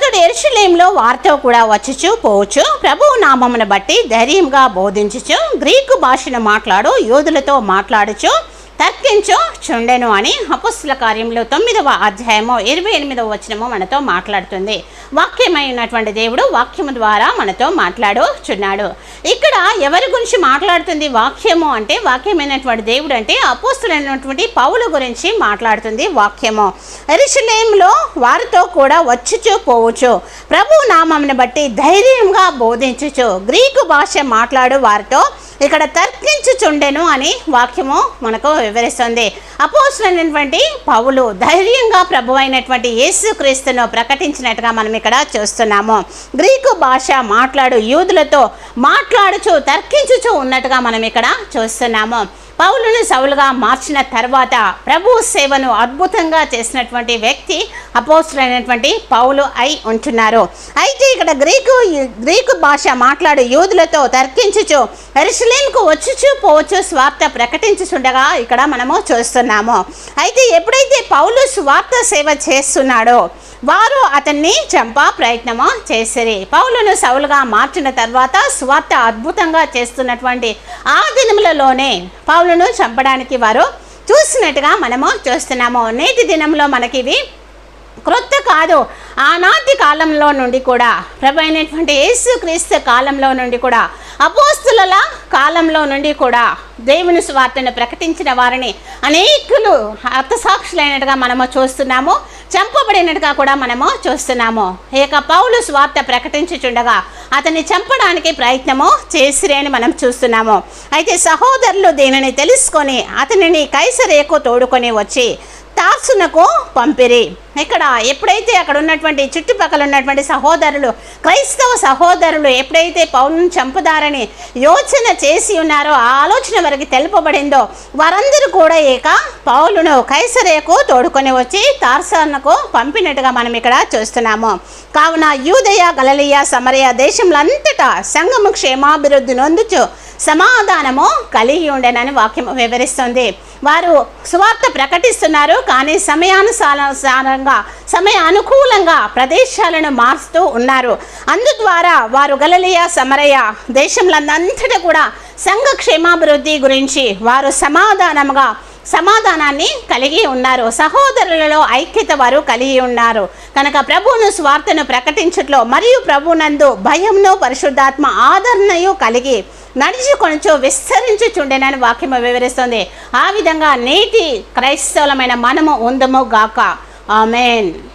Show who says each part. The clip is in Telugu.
Speaker 1: అతడు ఎరుషులేంలో వారితో కూడా వచ్చుచు పోవచ్చు ప్రభువు నామమును బట్టి ధైర్యంగా బోధించుచు గ్రీకు భాషను మాట్లాడు యోధులతో మాట్లాడుచు తర్కించు చుండెను అని అపుస్తుల కార్యంలో తొమ్మిదవ అధ్యాయము ఇరవై ఎనిమిదవ వచనము మనతో మాట్లాడుతుంది. వాక్యమై ఉన్నటువంటి దేవుడు వాక్యము ద్వారా మనతో మాట్లాడుచున్నాడు. ఇక్కడ ఎవరి గురించి మాట్లాడుతుంది వాక్యము అంటే వాక్యమైనటువంటి దేవుడు అంటే అపోస్తులైనటువంటి పౌలు గురించి మాట్లాడుతుంది వాక్యము. ఎరుషలేంలో వారితో కూడా వచ్చుచు పోవచ్చు ప్రభు నామంను బట్టి ధైర్యంగా బోధించుచు గ్రీకు భాష మాట్లాడు వారితో ఇక్కడ తర్కించుచుండెను అని వాక్యము మనకు వివరిస్తుంది. అపోసినటువంటి పౌలు ధైర్యంగా ప్రభు అయినటువంటి యేసుక్రీస్తును ప్రకటించినట్టుగా మనం ఇక్కడ చూస్తున్నాము. గ్రీకు భాష మాట్లాడు యూదులతో మాట్లాడుచు తర్కించుచు ఉన్నట్టుగా మనం ఇక్కడ చూస్తున్నాము. పౌలును సౌలుగా మార్చిన తర్వాత ప్రభు సేవను అద్భుతంగా చేసినటువంటి వ్యక్తి అపోస్తులైనటువంటి పౌలు అయి ఉంటున్నారు. అయితే ఇక్కడ గ్రీకు గ్రీకు భాష మాట్లాడు యూదులతో తర్కించుచు ఎరుసలేంకు వచ్చుచు పోవచ్చు స్వార్థ ప్రకటించుచుండగా ఇక్కడ మనము చూస్తున్నాము. అయితే ఎప్పుడైతే పౌలు స్వార్థ సేవ చేస్తున్నాడో వారు అతన్ని చంపా ప్రయత్నము చేసిరి. పౌలును సౌలుగా మార్చిన తర్వాత స్వార్థ అద్భుతంగా చేస్తున్నటువంటి ఆ దినములలోనే పౌలును చంపడానికి వారు చూసినట్టుగా మనము చూస్తున్నాము. నేటి దినంలో మనకి ఇవి క్రొత్త కాదు ఆనాటి కాలంలో నుండి కూడా ప్రభు అయినటువంటి యేసుక్రీస్తు కాలంలో నుండి కూడా అపోస్తుల కాలంలో నుండి కూడా దేవుని స్వార్థను ప్రకటించిన వారిని అనేకులు అర్థసాక్షులైనట్టుగా మనము చూస్తున్నాము చంపబడినట్టుగా కూడా మనము చూస్తున్నాము. ఇక పౌలు స్వార్థ ప్రకటించుచుండగా అతన్ని చంపడానికి ప్రయత్నము చేసిరే అని మనం చూస్తున్నాము. అయితే సహోదరులు దీనిని తెలుసుకొని అతనిని కైసరేకు తోడుకొని వచ్చి టార్సునకు పంపిరి. ఇక్కడ ఎప్పుడైతే అక్కడ ఉన్నటువంటి చుట్టుపక్కల ఉన్నటువంటి సహోదరులు క్రైస్తవ సహోదరులు ఎప్పుడైతే పౌలను చంపుదారని యోచన చేసి ఉన్నారో ఆ ఆలోచన వరకు తెలుపబడిందో వారందరూ కూడా ఇక పౌలును కైసరేకు తోడుకొని వచ్చి తార్సానకు పంపినట్టుగా మనం ఇక్కడ చూస్తున్నాము. కావున యూదయ గలలియ సమరయ దేశంలంతటా సంఘము క్షేమాభివృద్ధి నొందుచు సమాధానము కలిగి ఉండేనని వాక్యం వివరిస్తుంది. వారు సువార్త ప్రకటిస్తున్నారు కానీ సమయానుసారంగా సమయ అనుకూలంగా ప్రదేశాలను మారుస్తూ ఉన్నారు. అందు ద్వారా వారు గలలియ సమరయ దేశంలంతటా కూడా సంఘ క్షేమాభివృద్ధి గురించి వారు సమాధానముగా సమాధానాన్ని కలిగి ఉన్నారు. సహోదరులలో ఐక్యత వారు కలిగి ఉన్నారు. కనుక ప్రభువును స్వార్థను ప్రకటించట్లో మరియు ప్రభునందు భయంను పరిశుద్ధాత్మ ఆదరణయు కలిగి నడిచి నడుచుకొనచో విస్తరించుచుండెనని వాక్యము వివరిస్తుంది. ఆ విధంగా నీతి క్రైస్తవులమైన మనము ఉందము గాక. ఆమెన్.